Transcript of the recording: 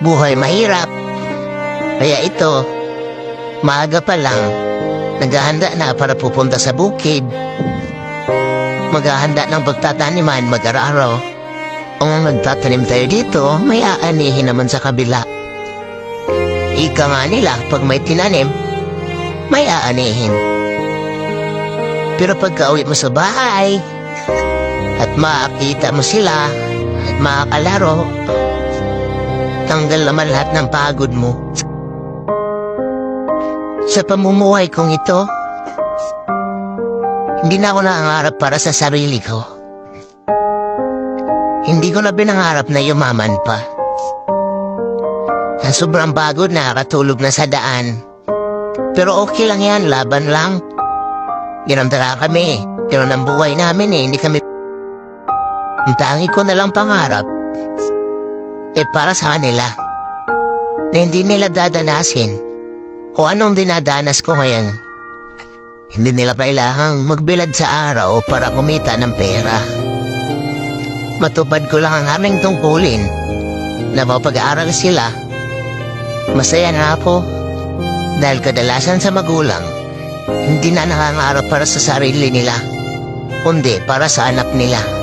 buhay mahirap. Kaya ito, maaga pa lang, naghahanda na para pupunta sa bukid. Maghahanda ng pagtataniman mag-araw. Kung nagtatanim tayo dito, may aanihin naman sa kabila. Ika nga nila, pag may tinanim, may aanihin. Pero pagka uwi mo sa bahay, at makakita mo sila, at makakalaro, tanggal naman lahat ng pagod mo. Sa pamumuhay kong ito, hindi na ako nangangarap para sa sarili ko. Hindi ko na pinangarap na yumaman pa. Na sobrang pagod nakakatulog na sa daan. Pero okay lang yan, laban lang. Ginamdala kami. Ganun ang buhay namin eh, hindi kami... Ang tangi ko na lang pangarap, eh para sa kanila. Na hindi nila dadanasin kung anong dinadanas ko ngayon. Hindi nila kailangang magbilad sa araw para kumita ng pera. Matupad ko lang ang aming tungkulin na mapag-aaral sila. Masaya na ako dahil kadalasan sa magulang, hindi na nangangarap para sa sarili nila, kundi para sa anak nila.